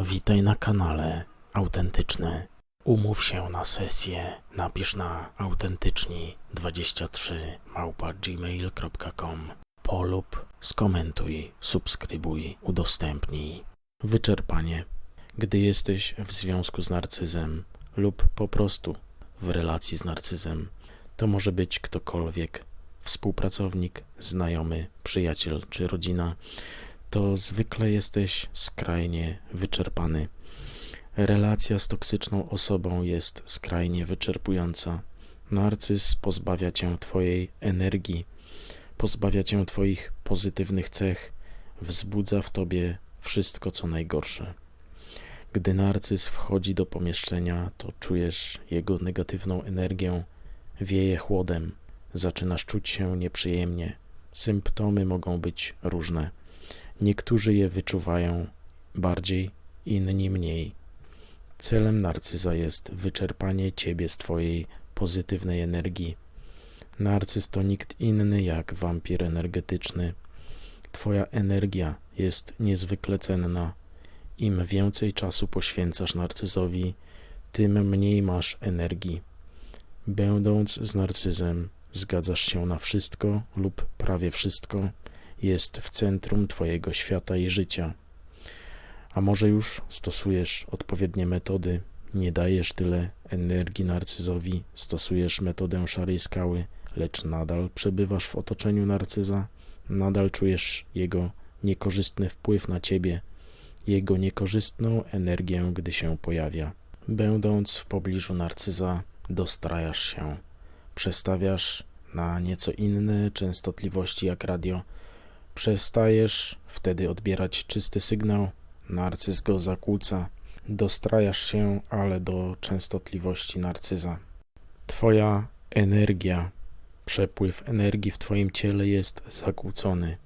Witaj na kanale Autentyczny. Umów się na sesję. Napisz na autentyczni23 małpa gmail.com Polub, skomentuj, subskrybuj, udostępnij. Wyczerpanie. Gdy jesteś w związku z narcyzem lub po prostu w relacji z narcyzem, to może być ktokolwiek, współpracownik, znajomy, przyjaciel czy rodzina, to zwykle jesteś skrajnie wyczerpany. Relacja z toksyczną osobą jest skrajnie wyczerpująca. Narcyz pozbawia cię Twojej energii, pozbawia cię Twoich pozytywnych cech, wzbudza w Tobie wszystko, co najgorsze. Gdy narcyz wchodzi do pomieszczenia, to czujesz jego negatywną energię, wieje chłodem, zaczynasz czuć się nieprzyjemnie. Symptomy mogą być różne. Niektórzy je wyczuwają bardziej, inni mniej. Celem narcyza jest wyczerpanie ciebie z twojej pozytywnej energii. Narcyz to nikt inny jak wampir energetyczny. Twoja energia jest niezwykle cenna. Im więcej czasu poświęcasz narcyzowi, tym mniej masz energii. Będąc z narcyzem, zgadzasz się na wszystko lub prawie wszystko, jest w centrum Twojego świata i życia. A może już stosujesz odpowiednie metody, nie dajesz tyle energii narcyzowi, stosujesz metodę szarej skały, lecz nadal przebywasz w otoczeniu narcyza, nadal czujesz jego niekorzystny wpływ na ciebie, jego niekorzystną energię, gdy się pojawia. Będąc w pobliżu narcyza, dostrajasz się, przestawiasz na nieco inne częstotliwości jak radio, przestajesz wtedy odbierać czysty sygnał, narcyz go zakłóca, dostrajasz się ale do częstotliwości narcyza. Twoja energia, przepływ energii w Twoim ciele jest zakłócony.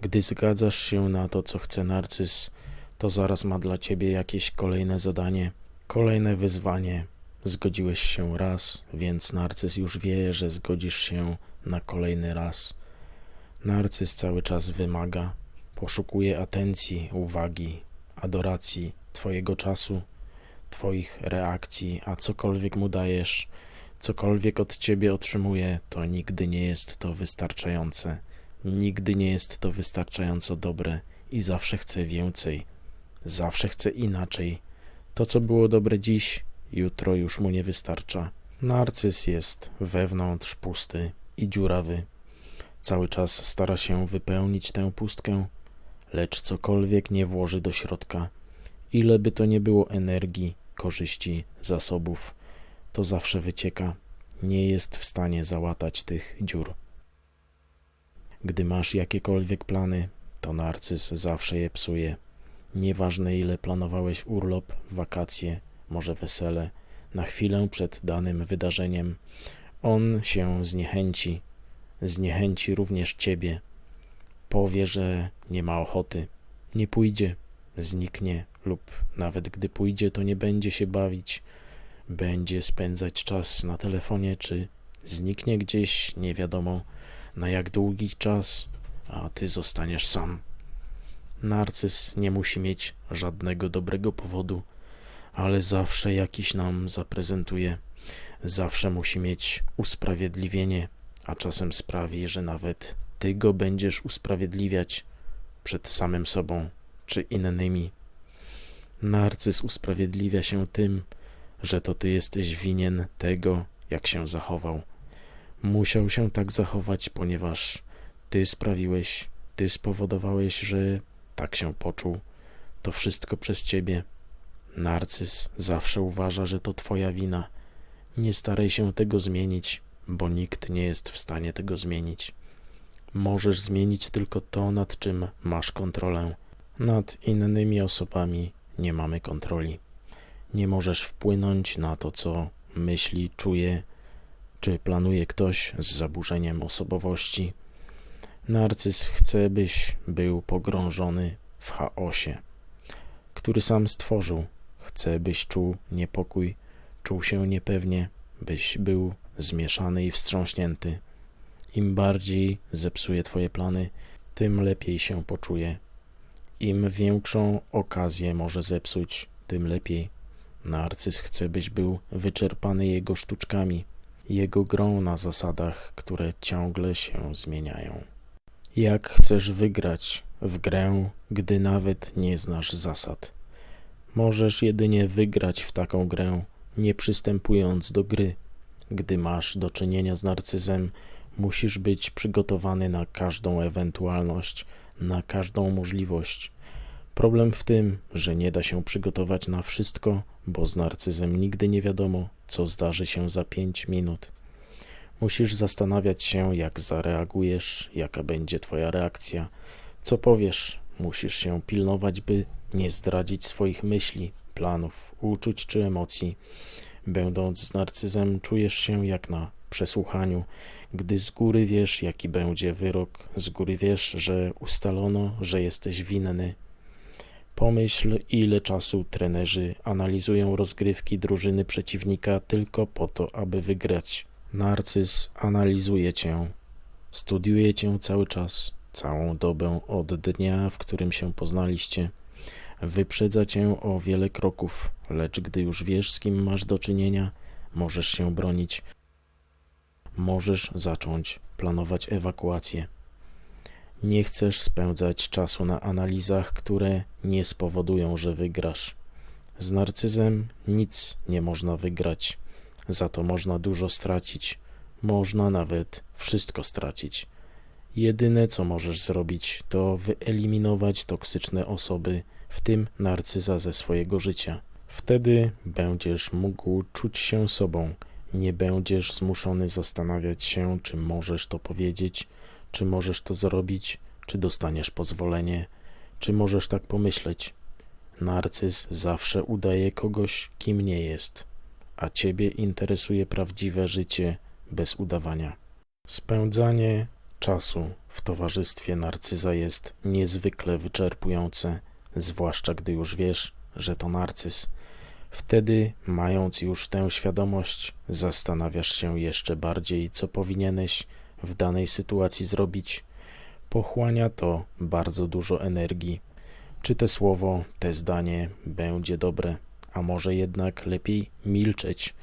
Gdy zgadzasz się na to, co chce narcyz, to zaraz ma dla Ciebie jakieś kolejne zadanie, kolejne wyzwanie. Zgodziłeś się raz, więc narcyz już wie, że zgodzisz się na kolejny raz. Narcyz cały czas wymaga, poszukuje atencji, uwagi, adoracji, Twojego czasu, Twoich reakcji, a cokolwiek mu dajesz, cokolwiek od Ciebie otrzymuje, to nigdy nie jest to wystarczające. Nigdy nie jest to wystarczająco dobre i zawsze chce więcej. Zawsze chce inaczej. To, co było dobre dziś, jutro już mu nie wystarcza. Narcyz jest wewnątrz pusty i dziurawy. Cały czas stara się wypełnić tę pustkę, lecz cokolwiek nie włoży do środka, ile by to nie było energii, korzyści, zasobów, to zawsze wycieka, nie jest w stanie załatać tych dziur. Gdy masz jakiekolwiek plany, to narcyz zawsze je psuje. Nieważne ile planowałeś urlop, wakacje, może wesele, na chwilę przed danym wydarzeniem, on się zniechęci, zniechęci również ciebie. Powie, że nie ma ochoty, nie pójdzie, zniknie, lub nawet gdy pójdzie, to nie będzie się bawić, będzie spędzać czas na telefonie, czy zniknie gdzieś, nie wiadomo na jak długi czas, a ty zostaniesz sam. Narcyz nie musi mieć żadnego dobrego powodu, ale zawsze jakiś nam zaprezentuje. Zawsze musi mieć usprawiedliwienie, a czasem sprawi, że nawet ty go będziesz usprawiedliwiać przed samym sobą czy innymi. Narcyz usprawiedliwia się tym, że to ty jesteś winien tego, jak się zachował. Musiał się tak zachować, ponieważ ty sprawiłeś, ty spowodowałeś, że tak się poczuł. To wszystko przez ciebie. Narcyz zawsze uważa, że to twoja wina. Nie staraj się tego zmienić, bo nikt nie jest w stanie tego zmienić. Możesz zmienić tylko to, nad czym masz kontrolę. Nad innymi osobami nie mamy kontroli. Nie możesz wpłynąć na to, co myśli, czuje, czy planuje ktoś z zaburzeniem osobowości. Narcyz chce, byś był pogrążony w chaosie, który sam stworzył. Chce, byś czuł niepokój, czuł się niepewnie, byś był zmieszany i wstrząśnięty. Im bardziej zepsuje Twoje plany, tym lepiej się poczuje. Im większą okazję może zepsuć, tym lepiej. Narcyz chce, byś był wyczerpany jego sztuczkami, jego grą na zasadach, które ciągle się zmieniają. Jak chcesz wygrać w grę, gdy nawet nie znasz zasad? Możesz jedynie wygrać w taką grę, nie przystępując do gry. Gdy masz do czynienia z narcyzem, musisz być przygotowany na każdą ewentualność, na każdą możliwość. Problem w tym, że nie da się przygotować na wszystko, bo z narcyzem nigdy nie wiadomo, co zdarzy się za pięć minut. Musisz zastanawiać się, jak zareagujesz, jaka będzie Twoja reakcja, co powiesz. Musisz się pilnować, by nie zdradzić swoich myśli, planów, uczuć czy emocji. Będąc z narcyzem, czujesz się jak na przesłuchaniu, gdy z góry wiesz, jaki będzie wyrok, z góry wiesz, że ustalono, że jesteś winny. Pomyśl, ile czasu trenerzy analizują rozgrywki drużyny przeciwnika tylko po to, aby wygrać. Narcyz analizuje cię, studiuje cię cały czas, całą dobę od dnia, w którym się poznaliście. Wyprzedza cię o wiele kroków, lecz gdy już wiesz, z kim masz do czynienia, możesz się bronić. Możesz zacząć planować ewakuację. Nie chcesz spędzać czasu na analizach, które nie spowodują, że wygrasz. Z narcyzem nic nie można wygrać, za to można dużo stracić, można nawet wszystko stracić. Jedyne co możesz zrobić, to wyeliminować toksyczne osoby, w tym narcyza ze swojego życia. Wtedy będziesz mógł czuć się sobą, nie będziesz zmuszony zastanawiać się, czy możesz to powiedzieć, czy możesz to zrobić, czy dostaniesz pozwolenie, czy możesz tak pomyśleć. Narcyz zawsze udaje kogoś, kim nie jest, a ciebie interesuje prawdziwe życie bez udawania. Spędzanie czasu w towarzystwie narcyza jest niezwykle wyczerpujące, zwłaszcza gdy już wiesz, że to narcyz. Wtedy, mając już tę świadomość, zastanawiasz się jeszcze bardziej, co powinieneś w danej sytuacji zrobić. Pochłania to bardzo dużo energii. Czy te słowo, te zdanie będzie dobre, a może jednak lepiej milczeć?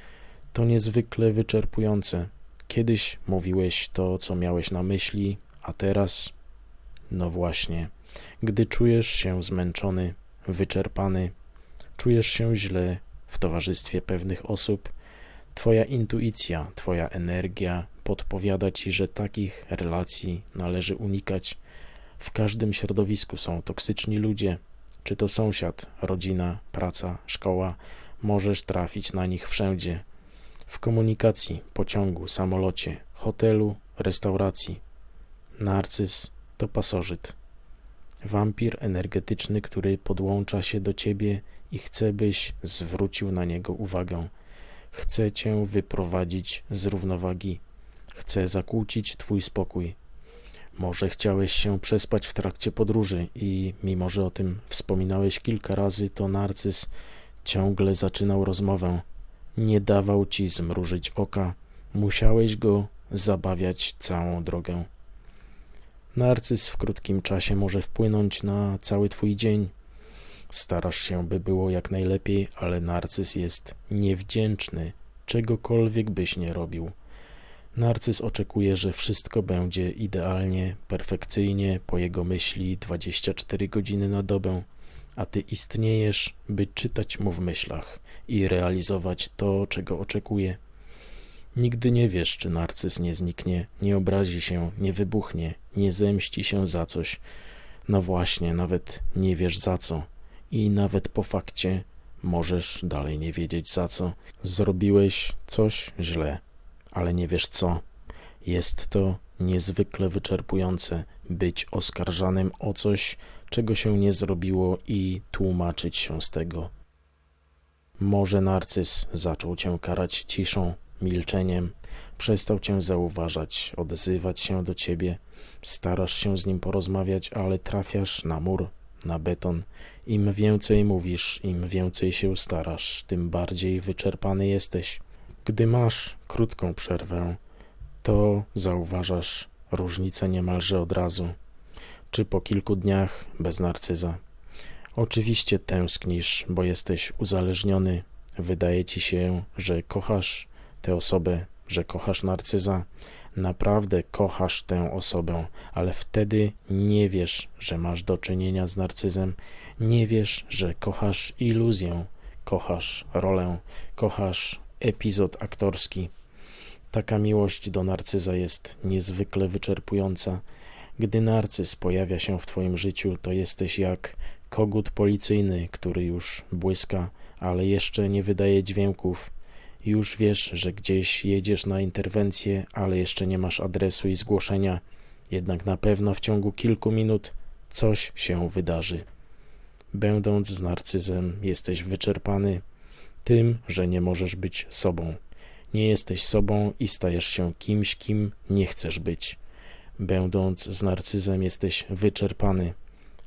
To niezwykle wyczerpujące. Kiedyś mówiłeś to, co miałeś na myśli, a teraz? No właśnie, gdy czujesz się zmęczony, wyczerpany, czujesz się źle w towarzystwie pewnych osób, Twoja intuicja, Twoja energia podpowiada Ci, że takich relacji należy unikać. W każdym środowisku są toksyczni ludzie, czy to sąsiad, rodzina, praca, szkoła, możesz trafić na nich wszędzie. W komunikacji, pociągu, samolocie, hotelu, restauracji. Narcyz to pasożyt. Wampir energetyczny, który podłącza się do ciebie i chce, byś zwrócił na niego uwagę. Chce cię wyprowadzić z równowagi. Chce zakłócić twój spokój. Może chciałeś się przespać w trakcie podróży i mimo, że o tym wspominałeś kilka razy, to narcyz ciągle zaczynał rozmowę. Nie dawał ci zmrużyć oka. Musiałeś go zabawiać całą drogę. Narcyz w krótkim czasie może wpłynąć na cały twój dzień. Starasz się, by było jak najlepiej, ale narcyz jest niewdzięczny, czegokolwiek byś nie robił. Narcyz oczekuje, że wszystko będzie idealnie, perfekcyjnie, po jego myśli 24 godziny na dobę, a ty istniejesz, by czytać mu w myślach i realizować to, czego oczekuje. Nigdy nie wiesz, czy narcyz nie zniknie, nie obrazi się, nie wybuchnie, nie zemści się za coś. No właśnie, nawet nie wiesz za co. I nawet po fakcie możesz dalej nie wiedzieć za co. Zrobiłeś coś źle, ale nie wiesz co. Jest to niezwykle wyczerpujące być oskarżanym o coś, czego się nie zrobiło i tłumaczyć się z tego. Może narcyz zaczął cię karać ciszą, milczeniem, przestał cię zauważać, odzywać się do ciebie, starasz się z nim porozmawiać, ale trafiasz na mur, na beton. Im więcej mówisz, im więcej się starasz, tym bardziej wyczerpany jesteś. Gdy masz krótką przerwę, to zauważasz różnicę niemalże od razu, czy po kilku dniach bez narcyza, Oczywiście tęsknisz, bo jesteś uzależniony. Wydaje ci się, że kochasz tę osobę, że kochasz narcyza. Naprawdę kochasz tę osobę, ale wtedy nie wiesz, że masz do czynienia z narcyzem. Nie wiesz, że kochasz iluzję, kochasz rolę, kochasz epizod aktorski. Taka miłość do narcyza jest niezwykle wyczerpująca. Gdy narcyz pojawia się w Twoim życiu, to jesteś jak kogut policyjny, który już błyska, ale jeszcze nie wydaje dźwięków. Już wiesz, że gdzieś jedziesz na interwencję, ale jeszcze nie masz adresu i zgłoszenia. Jednak na pewno w ciągu kilku minut coś się wydarzy. Będąc z narcyzem, jesteś wyczerpany tym, że nie możesz być sobą. Nie jesteś sobą i stajesz się kimś, kim nie chcesz być. Będąc z narcyzem, jesteś wyczerpany.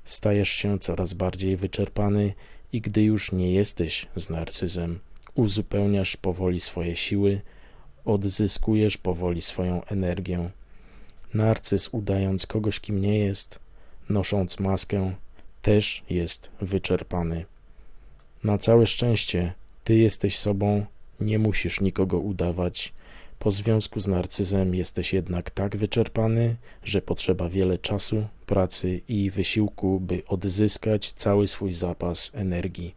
Stajesz się coraz bardziej wyczerpany, i gdy już nie jesteś z narcyzem, uzupełniasz powoli swoje siły, odzyskujesz powoli swoją energię. Narcyz, udając kogoś, kim nie jest, nosząc maskę, też jest wyczerpany. Na całe szczęście, ty jesteś sobą, nie musisz nikogo udawać. Po związku z narcyzem jesteś jednak tak wyczerpany, że potrzeba wiele czasu, pracy i wysiłku, by odzyskać cały swój zapas energii.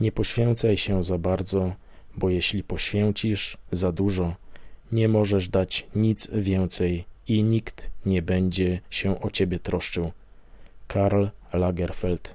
Nie poświęcaj się za bardzo, bo jeśli poświęcisz za dużo, nie możesz dać nic więcej i nikt nie będzie się o ciebie troszczył. Karl Lagerfeld